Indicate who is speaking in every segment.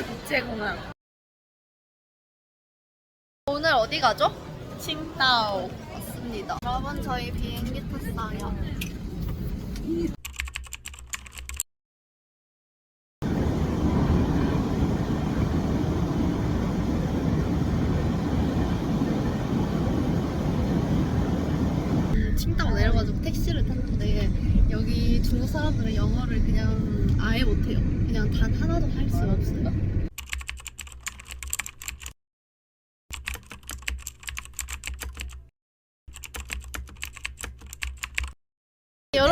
Speaker 1: 서울시내 국제공항
Speaker 2: 오늘 어디 가죠?
Speaker 1: 칭다오
Speaker 2: 맞습니다. 여러분 저희 비행기 탔어요. 칭다오 내려가지고 택시를 탔는데 여기 중국 사람들은 영어를 그냥 아예 못해요. 그냥 단 하나도 할 수 없어요.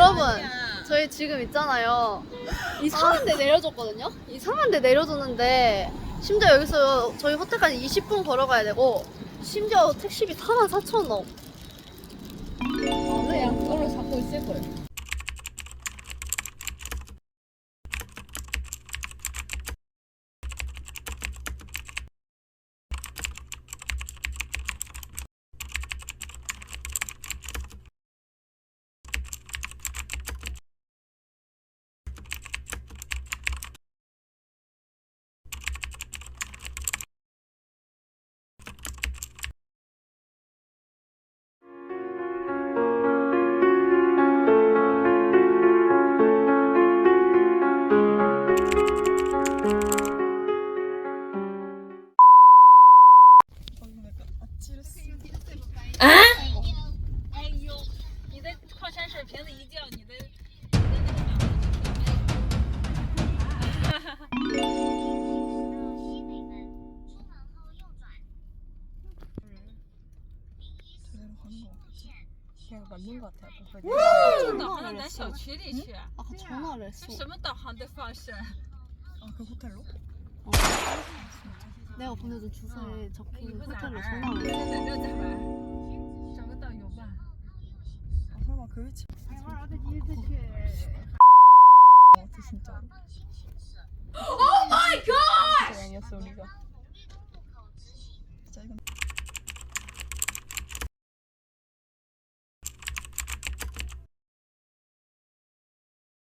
Speaker 2: 여러분 저희 지금 있잖아요. 이상한 데 내려줬거든요? 이상한 데 내려줬는데 심지어 여기서 저희 호텔까지 20분 걸어가야 되고 심지어 택시비 44,000원
Speaker 1: 원
Speaker 3: 그냥 맞는 것 같아요.
Speaker 4: 导航到咱小区里去，
Speaker 2: 아까 전화를 했어
Speaker 4: 什么导航的方式？
Speaker 3: 아, 그 호텔로?
Speaker 2: 어. 내가 보내준 주소에 적힌
Speaker 4: 你们哪
Speaker 2: 호텔로
Speaker 4: 儿？
Speaker 2: 전화를
Speaker 4: 在
Speaker 2: 했어
Speaker 4: 哪儿咋办？找个导游吧。
Speaker 3: 아, 설마 그 위치? 어, 진짜. 오 마이 갓! 다행이었어, 우리가.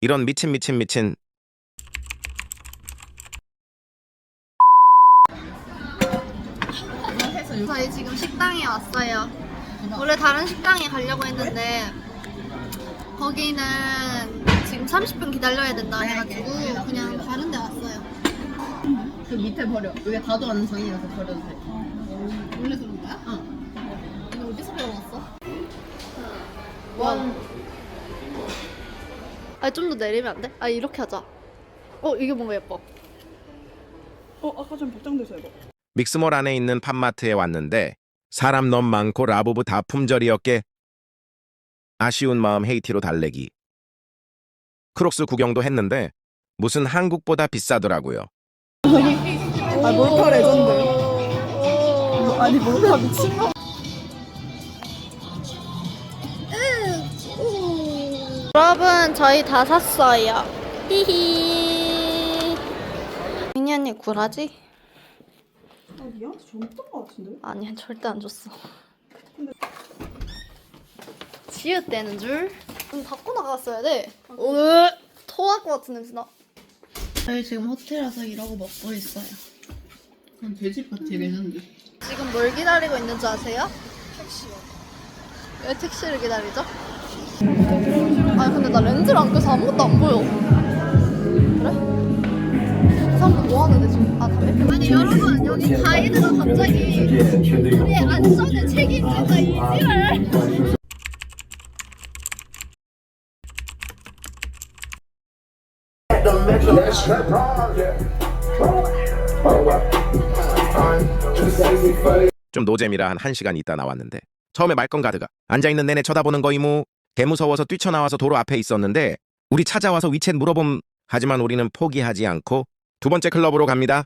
Speaker 5: 이런 미친 미친 미친
Speaker 2: 저희 지금 식당에 왔어요. 원래 다른 식당에 가려고 했는데 거기는 지금 30분 기다려야 된다 해가지고 그냥 다른 데 왔어요.
Speaker 1: 그 밑에 버려 여기 다도 않는 장이라서 버려도 돼
Speaker 2: 원래 그런 거야?
Speaker 1: 어.
Speaker 2: 이거 어디서 배워왔어? 원. 아, 좀 더 내리면 안 돼? 아, 이렇게 하자. 어, 이게 뭔가 예뻐.
Speaker 3: 어, 아까 좀 복장돼서 이거.
Speaker 5: 믹스몰 안에 있는 팝마트에 왔는데 사람 너무 많고 라부부 다 품절이었게 아쉬운 마음 헤이티로 달래기 크록스 구경도 했는데 무슨 한국보다 비싸더라고요
Speaker 3: 아, 몰카 레전드. 아니, 몰카 미친거?
Speaker 2: 여러분, 저희 다 샀어요. 히히. 민희 언니 굴하지?
Speaker 3: 아, 니한테 줬던 거 같은데?
Speaker 2: 아니야, 절대 안 줬어. 지읒 되는 줄? 좀 닫고 나갔어야 돼. 으, 토할 것 같은 냄새 나. 저희 지금 호텔 와서 이러고 먹고 있어요.
Speaker 1: 돼지 파티 레전드
Speaker 2: 지금 뭘 기다리고 있는 줄 아세요? 택시요. 왜 택시를 기다리죠? 아니 근데 나 렌즈를 안 껴서 아무것도 안 보여. 그래? 이 사람들 뭐 하는데 지금? 아 담배? 아니 여러분 여기 가이드가 갑자기 우리 안전에 책임진다 이지랄.
Speaker 6: Let's.
Speaker 5: 좀 노잼이라 한 1시간 있다 나왔는데 처음에 말건 가드가 앉아있는 내내 쳐다보는 거이무 개무서워서 뛰쳐나와서 도로 앞에 있었는데 우리 찾아와서 위챗 물어봄 하지만 우리는 포기하지 않고 두 번째 클럽으로 갑니다.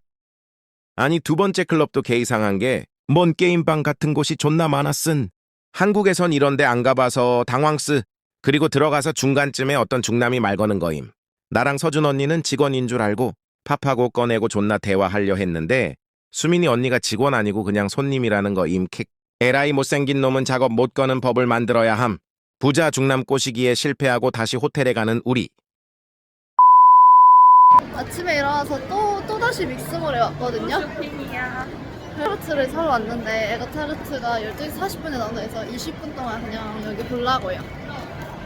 Speaker 5: 아니 두 번째 클럽도 개 이상한 게 뭔 게임방 같은 곳이 존나 많았음. 한국에선 이런데 안 가봐서 당황스 그리고 들어가서 중간쯤에 어떤 중남이 말 거는 거임. 나랑 서준 언니는 직원인 줄 알고 팝하고 꺼내고 존나 대화하려 했는데 수민이 언니가 직원 아니고 그냥 손님이라는 거 임 킥. 에라이 못생긴 놈은 작업 못 거는 법을 만들어야 함. 부자 중남 꼬시기에 실패하고 다시 호텔에 가는 우리.
Speaker 2: 아침에 일어나서 또, 또 다시 스러시 믹스몰에 왔거든요. 타르트를 사러 왔는데 에그 타르트가 12시 40분에 나온다 해서 20분 동안 그냥 여기 보려고요.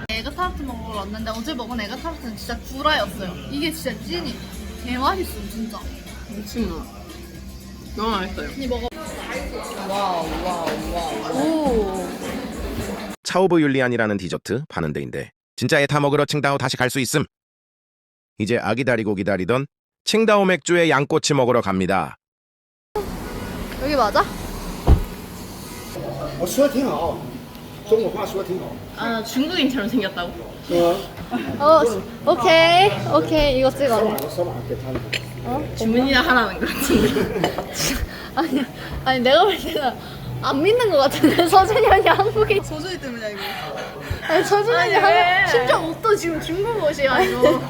Speaker 2: 에그 타르트 먹으러 왔는데 어제 먹은 에그 타르트는 진짜 구라였어요. 이게 진짜 찐이 개맛있음 진짜.
Speaker 1: 미친놈. 너무 맛있어요.
Speaker 2: 이 먹어.
Speaker 1: 와우, 와우, 와우.
Speaker 2: 오.
Speaker 5: 차오브 율리안이라는 디저트 파는 데인데 진짜 애타 먹으러 칭다오 다시 갈 수 있음. 이제 아 기다리고 기다리던 칭다오 맥주의 양꼬치 먹으러 갑니다.
Speaker 2: 여기 맞아?
Speaker 7: 我说的挺好，中国话说的挺好。
Speaker 1: 아, 중국인처럼 생겼다고?
Speaker 7: 呃，
Speaker 2: 어, 오케이, 오케이, 이거 찍어.
Speaker 7: 晚上扫码给他们。
Speaker 1: 주문이나 하라는 것 같은데.
Speaker 2: 아니, 아니 내가 볼 때는 안 믿는 것 같은데 서준이 언니 한국인.
Speaker 3: 소준이 때문이야 이거.
Speaker 2: 아니 서준이 언니
Speaker 1: 아니, 왜?
Speaker 2: 한국 심지어 옷도 지금 중국 옷이야 이거.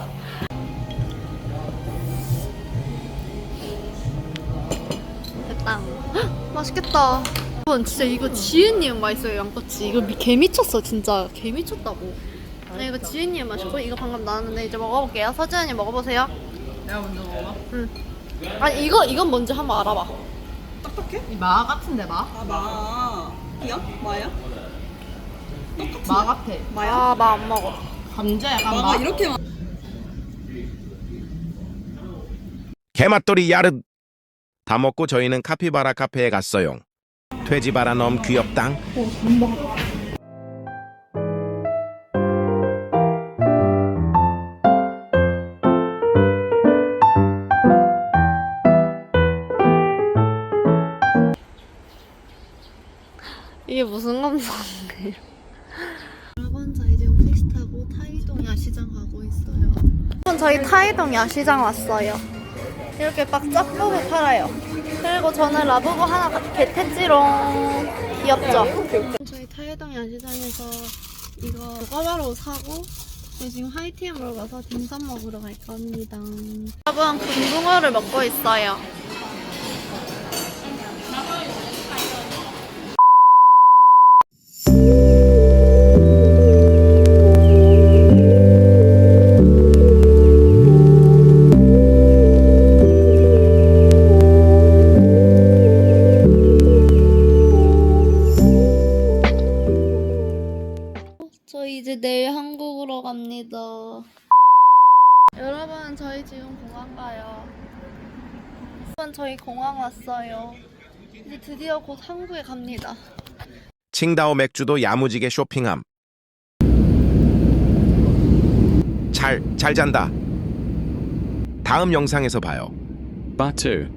Speaker 2: 됐다. 헉, 맛있겠다. 여러분 진짜 이거 지은님 맛있어요 양꼬치. 이거 미- 개 미쳤어 진짜 개 미쳤다고. 네, 이거 지은님 맛있고 이거 방금 나왔는데 이제 먹어볼게요. 서준 언니 먹어보세요.
Speaker 1: 내가 먼저 먹어봐.
Speaker 2: 아니 이거 이건 뭔지 한번 알아봐.
Speaker 3: 딱딱해?
Speaker 1: 이마 같은데, 마?
Speaker 3: 아 마. 야? 마야?
Speaker 1: 마 같아.
Speaker 3: 마야?
Speaker 2: 아나안 먹어.
Speaker 1: 감자 약간
Speaker 3: 마가
Speaker 1: 마.
Speaker 3: 이렇게 마.
Speaker 5: 개맛돌이 야릇. 다 먹고 저희는 카피바라 카페에 갔어요. 돼지바라 너무 귀엽당.
Speaker 2: 감성이에요? 여러분 저희 지금 택시 타고 타이동 야시장 가고 있어요. 여러분 저희 타이동 야시장 왔어요. 이렇게 막 짝보고 팔아요. 그리고 저는 라부부 하나 개tes지롱 귀엽죠? 저희 타이동 야시장에서 이거 꼬바로 사고 저희 지금 하이티엠으로 가서 딤섬 먹으러 갈 겁니다. 여러분 금붕어를 먹고 있어요. 여러분, 저희 공항 왔어요. 이제 드디어 곧 한국에 갑니다.
Speaker 5: 칭다오 맥주도 야무지게 쇼핑함. 잘, 잘 잔다. 다음 영상에서 봐요.
Speaker 8: Batu.